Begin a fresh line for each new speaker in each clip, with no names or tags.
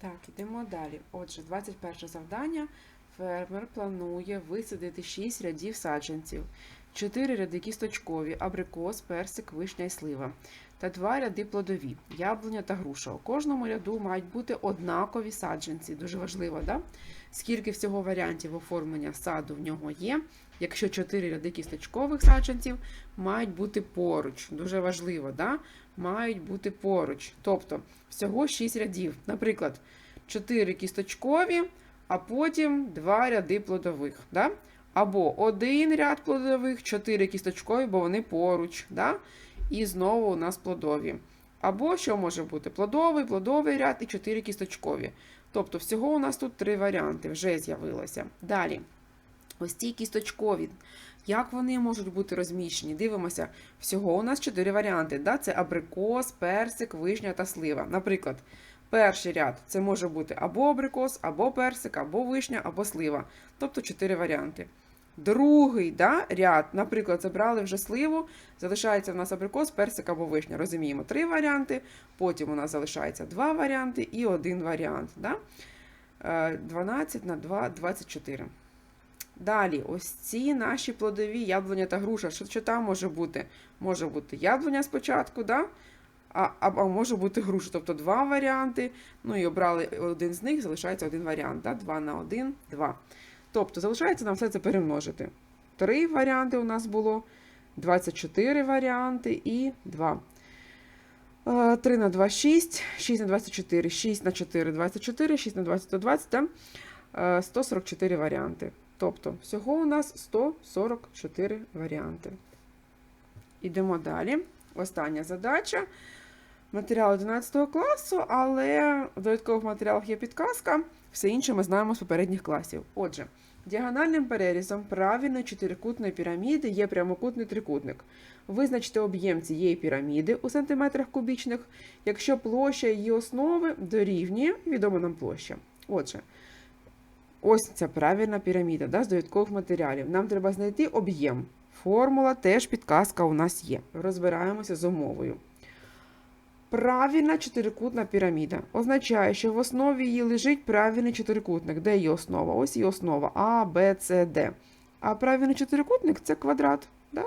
Так, ідемо далі. Отже, 21 завдання. Фермер планує висадити 6 рядів саджанців, 4 ряди кісточкові, абрикос, персик, вишня і слива, та 2 ряди плодові, яблуня та груша. У кожному ряду мають бути однакові саджанці. Дуже важливо, да? скільки всього варіантів оформлення саду в нього є. Якщо 4 ряди кісточкових саджанців мають бути поруч. Дуже важливо, да? Мають бути поруч. Тобто всього 6 рядів. Наприклад, 4 кісточкові, а потім 2 ряди плодових. Да? Або один ряд плодових, 4 кісточкові, бо вони поруч. Да? І знову у нас плодові. Або що може бути? Плодовий, плодовий ряд і 4 кісточкові. Тобто, всього у нас тут три варіанти вже з'явилося. Далі. Ось ці кісточкові. Як вони можуть бути розміщені? Дивимося, всього у нас чотири варіанти. Да? Це абрикос, персик, вишня та слива. Наприклад, перший ряд це може бути або абрикос, або персик, або вишня, або слива. Тобто чотири варіанти. Другий да, ряд, наприклад, забрали вже сливу, залишається в нас абрикос, персик або вишня. Розуміємо, три варіанти. Потім у нас залишається два варіанти і один варіант. Да? Е, 12 на 2 24. Далі, ось ці наші плодові яблуня та груша. Що, що там може бути? Може бути яблуня спочатку, да? а, а, а може бути груша. Тобто два варіанти. Ну і обрали один з них, залишається один варіант. Да? 2 на 1, 2. Тобто, залишається нам все це перемножити. Три варіанти у нас було, 24 варіанти і 2. 3 на 2 6, 6 на 24, 6 на 4 24, 6 на 20 120, да? Е, 144 варіанти. Тобто, всього у нас 144 варіанти. Ідемо далі. Остання задача. Матеріал 11 класу, але в додаткових матеріалах є підказка. Все інше ми знаємо з попередніх класів. Отже, діагональним перерізом правильної чотирикутної піраміди є прямокутний трикутник. Визначте об'єм цієї піраміди у сантиметрах кубічних, якщо площа її основи дорівнює відома нам площа. Отже, ось ця правильна піраміда да, з додаткових матеріалів. Нам треба знайти об'єм. Формула теж підказка у нас є. Розбираємося з умовою. Правильна чотирикутна піраміда означає, що в основі її лежить правильний чотирикутник. Де її основа? Ось її основа А, Б, С, Д. А правильний чотирикутник це квадрат. Да?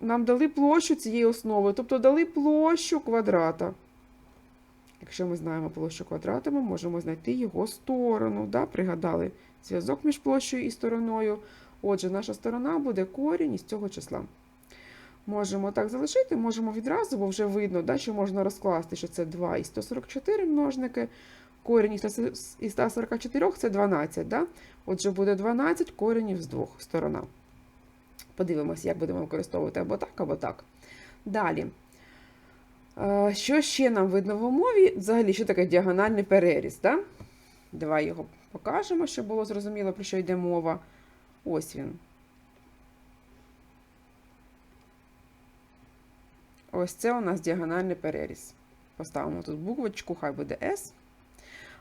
Нам дали площу цієї основи, тобто дали площу квадрата. Якщо ми знаємо площу квадрата, ми можемо знайти його сторону. Да? Пригадали зв'язок між площею і стороною. Отже, наша сторона буде корінь із цього числа. Можемо так залишити, можемо відразу, бо вже видно, да, що можна розкласти, що це 2 і 144 множники. Корінь із 144 це 12. Да? Отже, буде 12 коренів з двох сторона. Подивимося, як будемо використовувати або так, або так. Далі. Е, Що ще нам видно в умові? Взагалі, що таке діагональний переріз? Да? Давай його покажемо, щоб було зрозуміло, про що йде мова. Ось він. Ось це у нас діагональний переріз. Поставимо тут буквочку, хай буде S.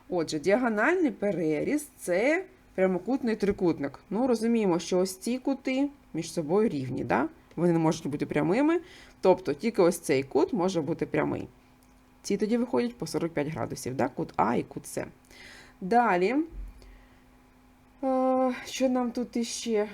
Отже, діагональний переріз це прямокутний трикутник. Ну, розуміємо, що ось ці кути між собою рівні. Да? Вони не можуть бути прямими. Тобто тільки ось цей кут може бути прямий. Ці тоді виходять по 45 градусів, да? кут А і кут С. Далі, е, що нам тут іще?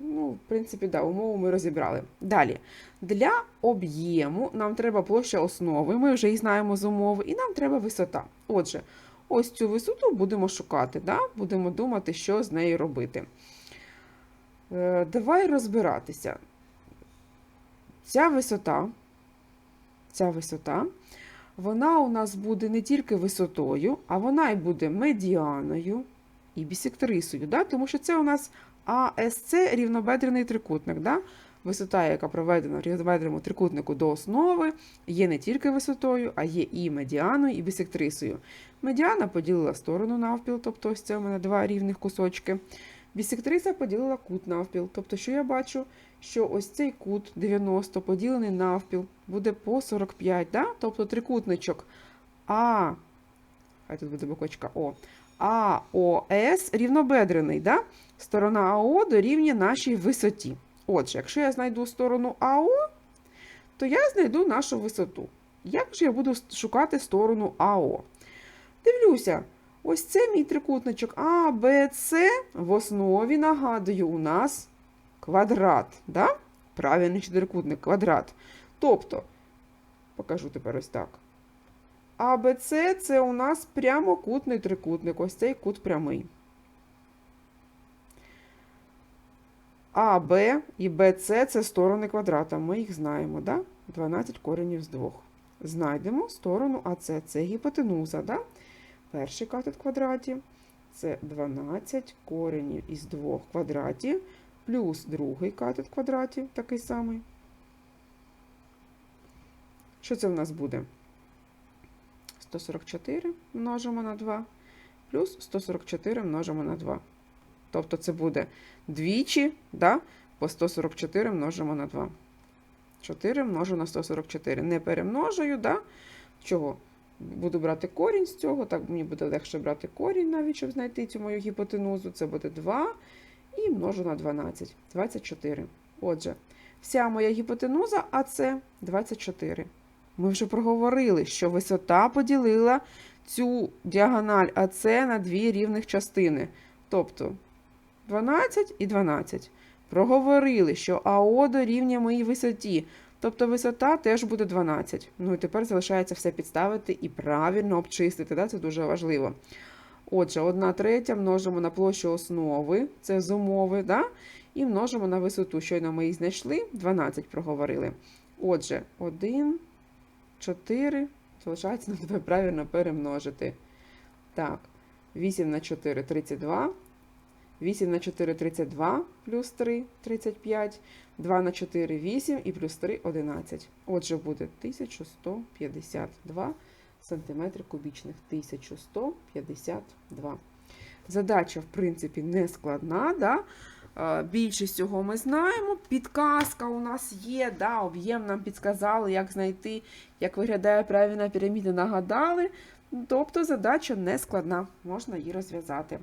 Ну, в принципі, да, умову ми розібрали. Далі. Для об'єму нам треба площа основи, ми вже її знаємо з умови, і нам треба висота. Отже, ось цю висоту будемо шукати, да? будемо думати, що з нею робити. Е, давай розбиратися. Ця висота, ця висота, вона у нас буде не тільки висотою, а вона і буде медіаною і бісектрисою, да? тому що це у нас АСЦ рівнобедрений трикутник. Да? Висота, яка проведена в рівнобедреному трикутнику до основи, є не тільки висотою, а є і медіаною, і бісектрисою. Медіана поділила сторону навпіл, тобто ось це у мене два рівних кусочки. Бісектриса поділила кут навпіл. Тобто, що я бачу, що ось цей кут 90 поділений навпіл буде по 45. Да? Тобто трикутничок А, хай тут буде буквочка О. АОС рівнобедрений. Да? Сторона АО дорівнює нашій висоті. Отже, якщо я знайду сторону АО, то я знайду нашу висоту. Як же я буду шукати сторону АО? Люся, ось це мій трикутничок А, Б, С. В основі, нагадую, у нас квадрат. Да? Правильний чотирикутник, квадрат. Тобто, покажу тепер ось так. А, Б, С це у нас прямокутний трикутник. Ось цей кут прямий. А, Б і БЦ це сторони квадрата. Ми їх знаємо, да? 12 коренів з 2. Знайдемо сторону АЦ. Це гіпотенуза, да? Перший катет квадратів це 12 коренів із 2 квадратів, плюс другий катет квадратів, такий самий. Що це в нас буде? 144 множимо на 2, плюс 144 множимо на 2. Тобто це буде двічі, да? по 144 множимо на 2. 4 множу на 144. Не перемножую, да? чого? Буду брати корінь з цього, так мені буде легше брати корінь, навіть, щоб знайти цю мою гіпотенузу. Це буде 2 і множу на 12. 24. Отже, вся моя гіпотенуза, а це 24. Ми вже проговорили, що висота поділила цю діагональ АЦ на дві рівних частини. Тобто 12 і 12. Проговорили, що АО дорівнює моїй висоті. Тобто висота теж буде 12. Ну і тепер залишається все підставити і правильно обчистити. Да? Це дуже важливо. Отже, 1 третя множимо на площу основи, це з умови, да? і множимо на висоту. Щойно ми її знайшли, 12 проговорили. Отже, 1, 4, залишається нам правильно перемножити. Так, 8 на 4 32. 8 на 4 32 плюс 3 35. 2 на 4 8 і плюс 3 11. Отже, буде 1152 сантиметри кубічних. 1152. Задача, в принципі, не складна. Да? Більшість цього ми знаємо. Підказка у нас є, да, об'єм нам підказали, як знайти, як виглядає правильна піраміда, нагадали. Тобто задача не складна, можна її розв'язати.